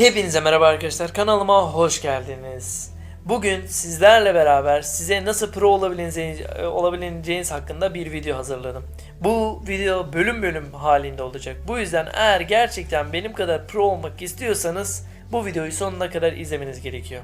Hepinize merhaba arkadaşlar kanalıma hoş geldiniz. Bugün sizlerle beraber size nasıl pro olabileceğiniz, olabileceğiniz hakkında bir video hazırladım. Bu video bölüm bölüm halinde olacak. Bu yüzden eğer gerçekten benim kadar pro olmak istiyorsanız bu videoyu sonuna kadar izlemeniz gerekiyor.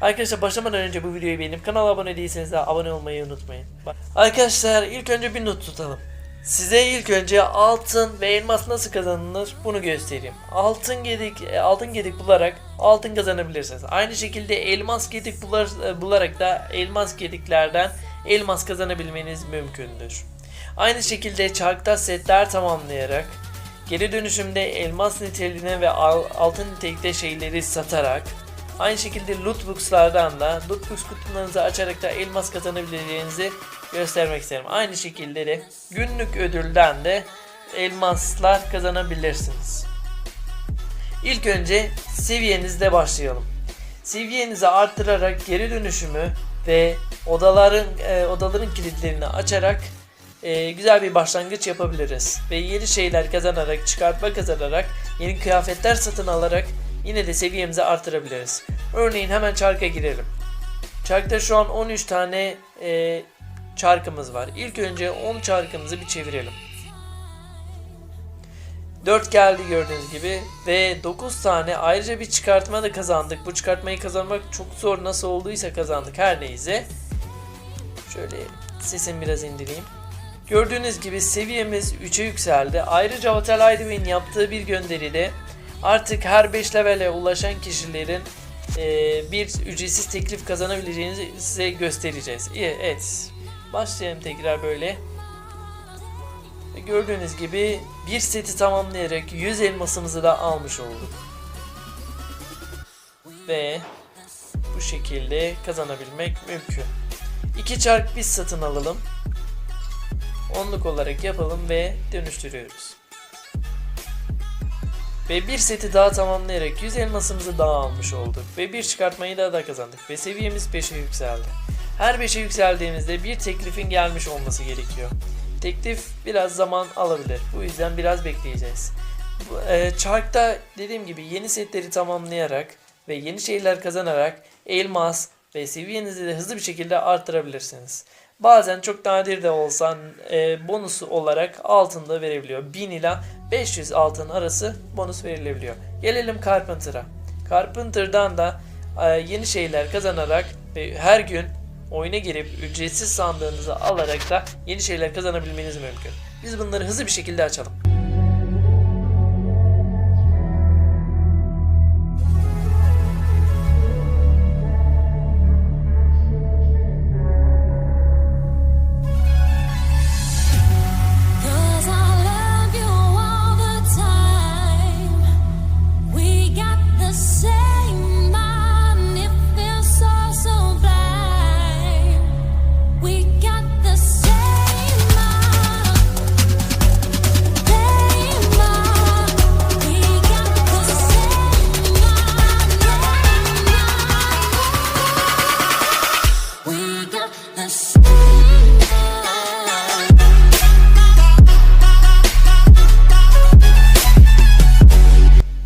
Arkadaşlar başlamadan önce bu videoyu beğenip kanala abone değilseniz de abone olmayı unutmayın. Arkadaşlar ilk önce bir not tutalım. Size ilk önce altın ve elmas nasıl kazanılır bunu göstereyim. Altın gedik, e, altın gedik bularak altın kazanabilirsiniz. Aynı şekilde elmas gedik bular, e, bularak da elmas gediklerden elmas kazanabilmeniz mümkündür. Aynı şekilde çarkta setler tamamlayarak geri dönüşümde elmas niteliğine ve al- altın nitelikte şeyleri satarak Aynı şekilde lootbox'lardan da lootbox kutularınızı açarak da elmas kazanabileceğinizi göstermek isterim. Aynı şekilde de günlük ödülden de elmaslar kazanabilirsiniz. İlk önce seviyenizde başlayalım. Seviyenizi arttırarak geri dönüşümü ve odaların e, odaların kilitlerini açarak e, güzel bir başlangıç yapabiliriz. Ve yeni şeyler kazanarak, çıkartma kazanarak, yeni kıyafetler satın alarak yine de seviyemizi artırabiliriz. Örneğin hemen çarka girelim. Çarkta şu an 13 tane e, çarkımız var. İlk önce 10 çarkımızı bir çevirelim. 4 geldi gördüğünüz gibi ve 9 tane ayrıca bir çıkartma da kazandık. Bu çıkartmayı kazanmak çok zor nasıl olduysa kazandık her neyse. Şöyle sesimi biraz indireyim. Gördüğünüz gibi seviyemiz 3'e yükseldi. Ayrıca Hotel Hideaway'in yaptığı bir gönderide artık her 5 levele ulaşan kişilerin bir ücretsiz teklif kazanabileceğini size göstereceğiz. Evet. Başlayalım tekrar böyle. Ve Gördüğünüz gibi bir seti tamamlayarak 100 elmasımızı da almış olduk. Ve bu şekilde kazanabilmek mümkün. İki çark biz satın alalım. Onluk olarak yapalım ve dönüştürüyoruz. Ve bir seti daha tamamlayarak 100 elmasımızı daha almış olduk. Ve bir çıkartmayı daha da kazandık. Ve seviyemiz 5'e yükseldi. Her 5'e yükseldiğimizde bir teklifin gelmiş olması gerekiyor. Teklif biraz zaman alabilir. Bu yüzden biraz bekleyeceğiz. E, Çark'ta dediğim gibi yeni setleri tamamlayarak ve yeni şeyler kazanarak elmas ve seviyenizi de hızlı bir şekilde arttırabilirsiniz. Bazen çok nadir de olsa e, bonus olarak altın da verebiliyor. 1000 ila 500 altın arası bonus verilebiliyor. Gelelim Carpenter'a. Carpenter'dan da e, yeni şeyler kazanarak ve her gün oyuna girip ücretsiz sandığınızı alarak da yeni şeyler kazanabilmeniz mümkün. Biz bunları hızlı bir şekilde açalım.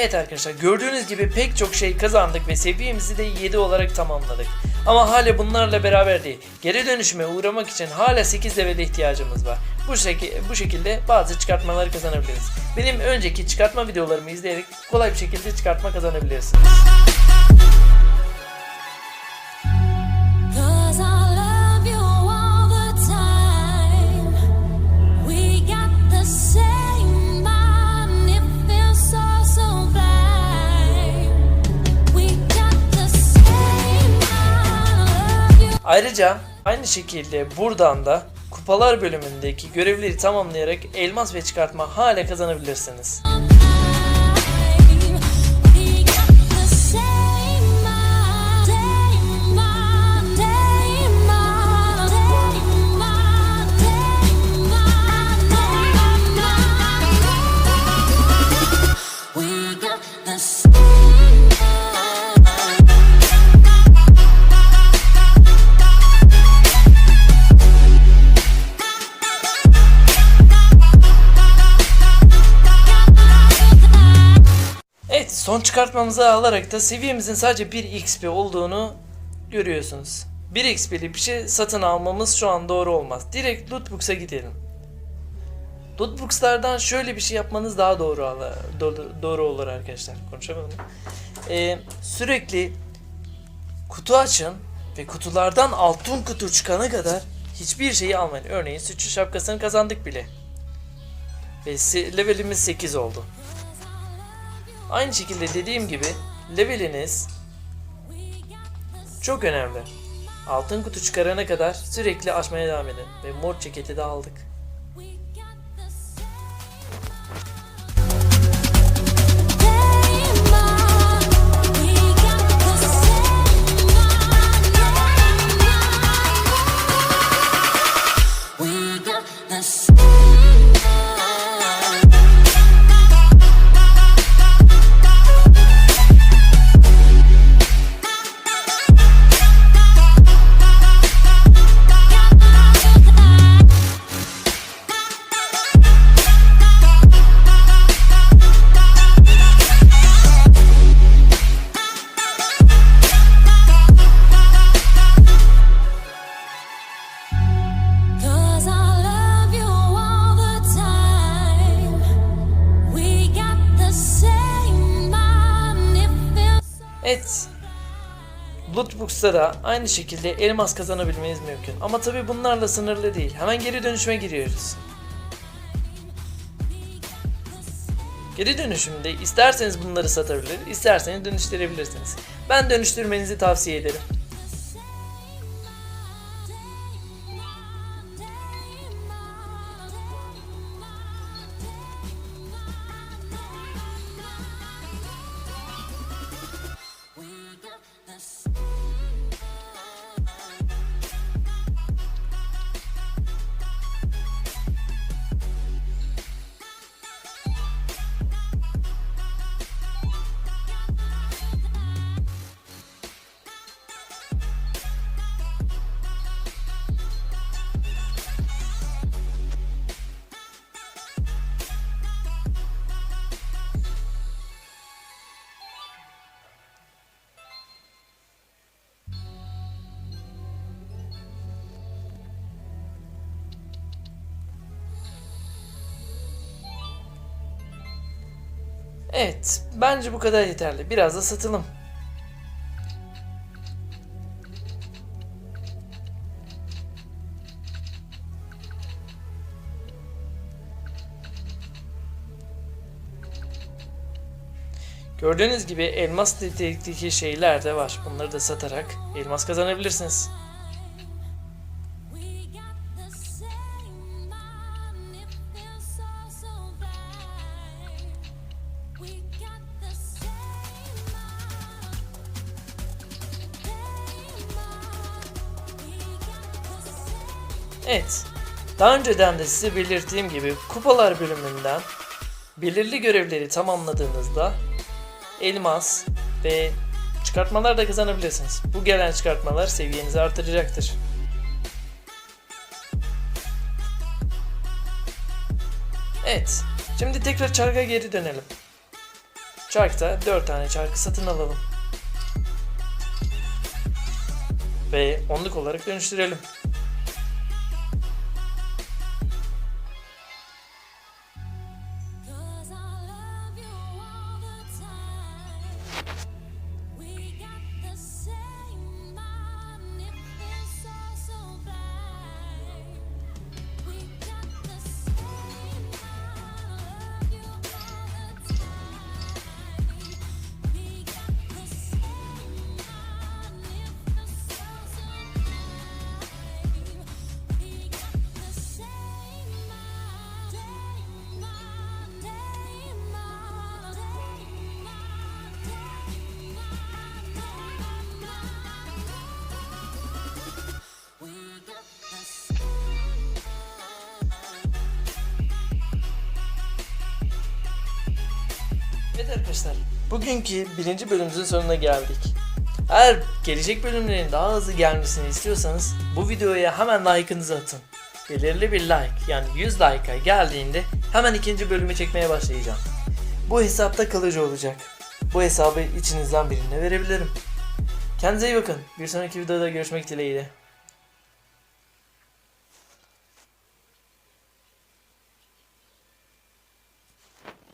Evet arkadaşlar gördüğünüz gibi pek çok şey kazandık ve seviyemizi de 7 olarak tamamladık. Ama hala bunlarla beraber değil. Geri dönüşüme uğramak için hala 8 levele ihtiyacımız var. Bu, şeki- bu şekilde bazı çıkartmaları kazanabiliriz. Benim önceki çıkartma videolarımı izleyerek kolay bir şekilde çıkartma kazanabilirsiniz. Ayrıca aynı şekilde buradan da kupalar bölümündeki görevleri tamamlayarak elmas ve çıkartma hala kazanabilirsiniz. Son çıkartmamızı alarak da seviyemizin sadece 1 XP olduğunu görüyorsunuz. 1 XP'li bir şey satın almamız şu an doğru olmaz. Direkt lootbox'a gidelim. Lootbox'lardan şöyle bir şey yapmanız daha doğru doğru olur arkadaşlar. Konuşamadım. Ee, sürekli kutu açın ve kutulardan altın kutu çıkana kadar hiçbir şeyi almayın. Örneğin sütçü şapkasını kazandık bile. Ve levelimiz 8 oldu. Aynı şekilde dediğim gibi leveliniz çok önemli. Altın kutu çıkarana kadar sürekli açmaya devam edin. Ve mor ceketi de aldık. Evet. Lootbox'ta da aynı şekilde elmas kazanabilmeniz mümkün. Ama tabi bunlarla sınırlı değil. Hemen geri dönüşüme giriyoruz. Geri dönüşümde isterseniz bunları satabilir, isterseniz dönüştürebilirsiniz. Ben dönüştürmenizi tavsiye ederim. Evet, bence bu kadar yeterli. Biraz da satalım. Gördüğünüz gibi elmas nitelikteki şeyler de var. Bunları da satarak elmas kazanabilirsiniz. Evet. Daha önceden de size belirttiğim gibi kupalar bölümünden belirli görevleri tamamladığınızda elmas ve çıkartmalar da kazanabilirsiniz. Bu gelen çıkartmalar seviyenizi artıracaktır. Evet. Şimdi tekrar çarka geri dönelim. Çarkta 4 tane çarkı satın alalım. Ve onluk olarak dönüştürelim. Evet arkadaşlar, bugünkü birinci bölümümüzün sonuna geldik. Eğer gelecek bölümlerin daha hızlı gelmesini istiyorsanız bu videoya hemen like'ınızı atın. Belirli bir like yani 100 like'a geldiğinde hemen ikinci bölümü çekmeye başlayacağım. Bu hesapta kalıcı olacak. bu hesabı içinizden birine verebilirim. Kendinize iyi bakın. Bir sonraki videoda görüşmek dileğiyle.